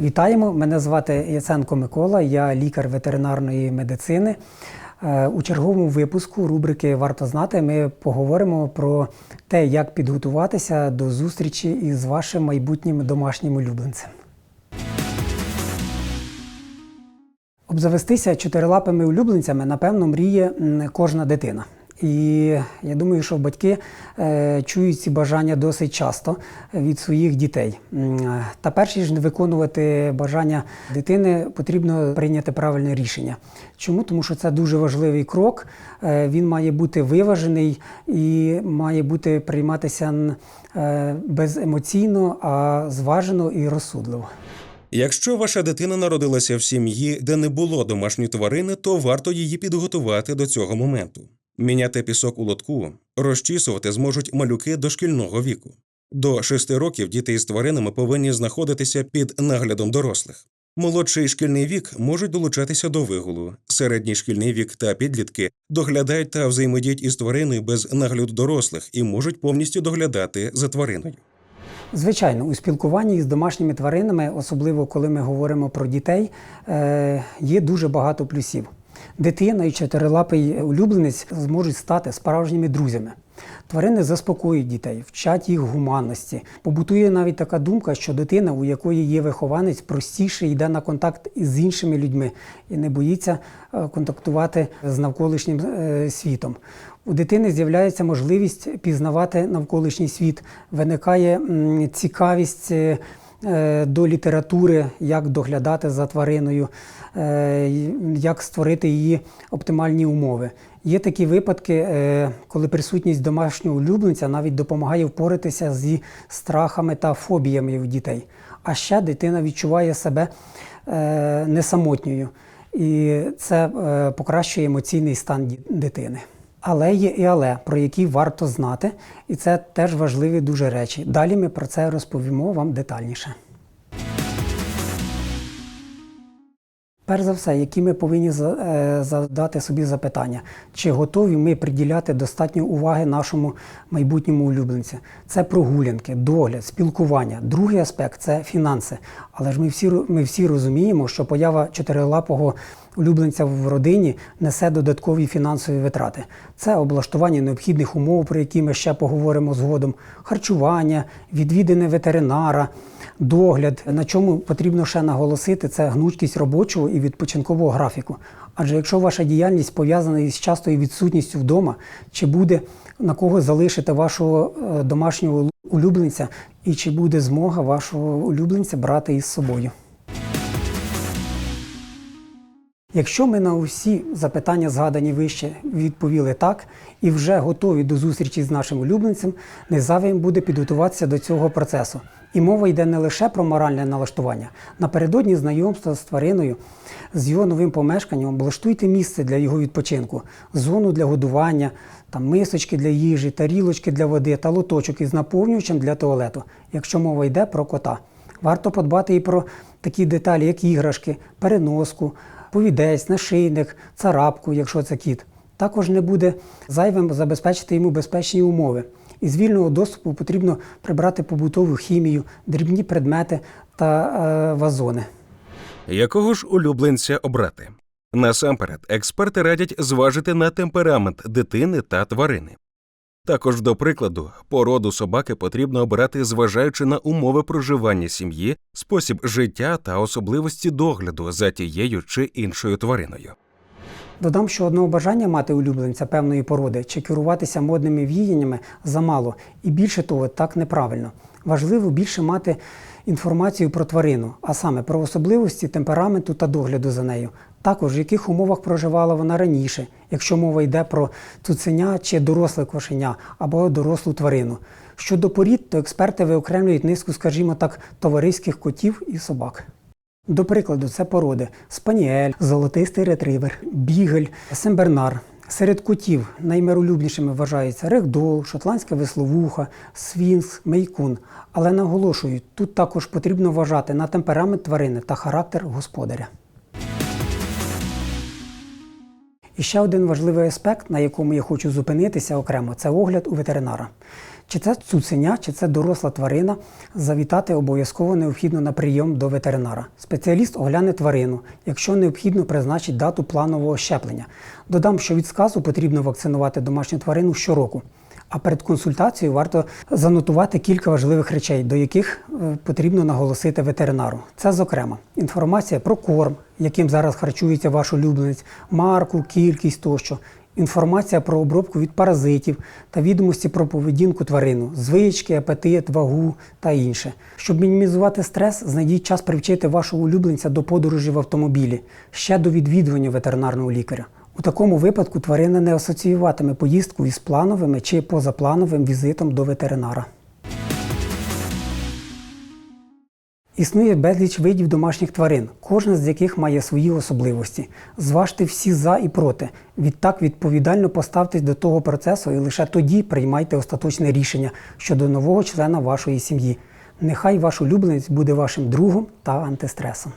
Вітаємо! Мене звати Яценко Микола, я лікар ветеринарної медицини. Е, У черговому випуску рубрики Варто знати ми поговоримо про те, як підготуватися до зустрічі із вашим майбутнім домашнім улюбленцем. Обзавестися чотирилапими улюбленцями, напевно, мріє кожна дитина. І я думаю, що батьки е, чують ці бажання досить часто від своїх дітей. М, Та перш ніж виконувати бажання дитини, потрібно прийняти правильне рішення. Чому? Тому що це дуже важливий крок. Е, Він має бути виважений і має бути прийматися е, беземоційно, а зважено і розсудливо. Якщо ваша дитина народилася в сім'ї, де не було домашньої тварини, то варто її підготувати до цього моменту. Міняти пісок у лотку, розчісувати зможуть малюки дошкільного віку. До 6 років діти із тваринами повинні знаходитися під наглядом дорослих. Молодший шкільний вік можуть долучатися до вигулу, середній шкільний вік та підлітки доглядають та взаємодіють із твариною без нагляду дорослих і можуть повністю доглядати за твариною. Звичайно, у спілкуванні з домашніми тваринами, особливо коли ми говоримо про дітей, е, є дуже багато плюсів. Дитина і чотирилапий улюбленець зможуть стати справжніми друзями. Тварини заспокоюють дітей, вчать їх гуманності. Побутує навіть така думка, що дитина, у якої є вихованець, простіше йде на контакт із іншими людьми і не боїться е, контактувати з навколишнім е, світом. У дитини з'являється можливість пізнавати навколишній світ, виникає цікавість е, до літератури, як доглядати за твариною, е, як створити її оптимальні умови. Є такі випадки, е, коли присутність домашнього улюбленця навіть допомагає впоратися зі страхами та фобіями у дітей. А ще дитина відчуває себе е, несамотньою, і це е, покращує емоційний стан дитини. Але є і але, про які варто знати, і це теж важливі дуже речі. Далі ми про це розповімо вам детальніше. Перш за все, які ми повинні е, задати собі запитання, чи готові ми приділяти достатньо уваги нашому майбутньому улюбленцю? Це прогулянки, догляд, спілкування. Другий аспект це фінанси. Але ж ми всі, ми всі розуміємо, що поява чотирилапого улюбленця в родині несе додаткові фінансові витрати. Це облаштування необхідних умов, про які ми ще поговоримо згодом, харчування, відвідини ветеринара, догляд. На чому потрібно ще наголосити, це гнучкість робочого і відпочинкового графіку. Адже якщо ваша діяльність пов'язана із частою відсутністю вдома, чи буде на кого залишити вашого е, домашнього улюбленця, і чи буде змога вашого улюбленця брати із собою. Якщо ми на усі запитання, згадані вище, відповіли так і вже готові до зустрічі з нашим улюбленцем, не зайвим буде підготуватися до цього процесу. І мова йде не лише про моральне налаштування. Напередодні знайомства з твариною, з його новим помешканням, облаштуйте місце для його відпочинку, зону для годування, там мисочки для їжі, тарілочки для води та лоточок із наповнювачем для туалету, якщо мова йде про кота. Варто подбати і про такі деталі, як іграшки, переноску, повідець, нашийник, царапку, якщо це кіт. Також не буде зайвим забезпечити йому безпечні умови. Із вільного доступу потрібно прибрати побутову хімію, дрібні предмети та е, вазони. Якого ж улюбленця обрати? Насамперед, експерти радять зважити на темперамент дитини та тварини. Також, до прикладу, породу собаки потрібно обирати, зважаючи на умови проживання сім'ї, спосіб життя та особливості догляду за тією чи іншою твариною. Додам, що одного бажання мати улюбленця певної породи чи керуватися модними віяннями замало, і більше того, так неправильно. Важливо більше мати інформацію про тварину, а саме про особливості темпераменту та догляду за нею. Також в яких умовах проживала вона раніше, якщо мова йде про цуценя чи доросле кошеня або дорослу тварину. Щодо порід, то експерти виокремлюють низку, скажімо так, товариських котів і собак. До прикладу, це породи спаніель, золотистий ретривер, бігель, сембернар. Серед котів наймиролюбнішими вважаються регдол, шотландська весловуха, свінкс, мейкун. Але наголошую, тут також потрібно вважати на темперамент тварини та характер господаря. І ще один важливий аспект, на якому я хочу зупинитися окремо, це огляд у ветеринара. Чи це цуценя, чи це доросла тварина, завітати обов'язково необхідно на прийом до ветеринара. Спеціаліст огляне тварину, якщо необхідно, призначить дату планового щеплення. Додам, що від сказу потрібно вакцинувати домашню тварину щороку. А перед консультацією варто занотувати кілька важливих речей, до яких е, потрібно наголосити ветеринару. Це, зокрема, інформація про корм, яким зараз харчується ваш улюбленець, марку, кількість тощо. Інформація про обробку від паразитів та відомості про поведінку тварину, звички, апетит, вагу та інше. Щоб мінімізувати стрес, знайдіть час привчити вашого улюбленця до подорожі в автомобілі, ще до відвідування ветеринарного лікаря. У такому випадку тварина не асоціюватиме поїздку із плановими чи позаплановим візитом до ветеринара. Існує безліч видів домашніх тварин, кожна з яких має свої особливості. Зважте всі за і проти. Відтак відповідально поставтесь до того процесу і лише тоді приймайте остаточне рішення щодо нового члена вашої сім'ї. Нехай ваш улюбленець буде вашим другом та антистресом.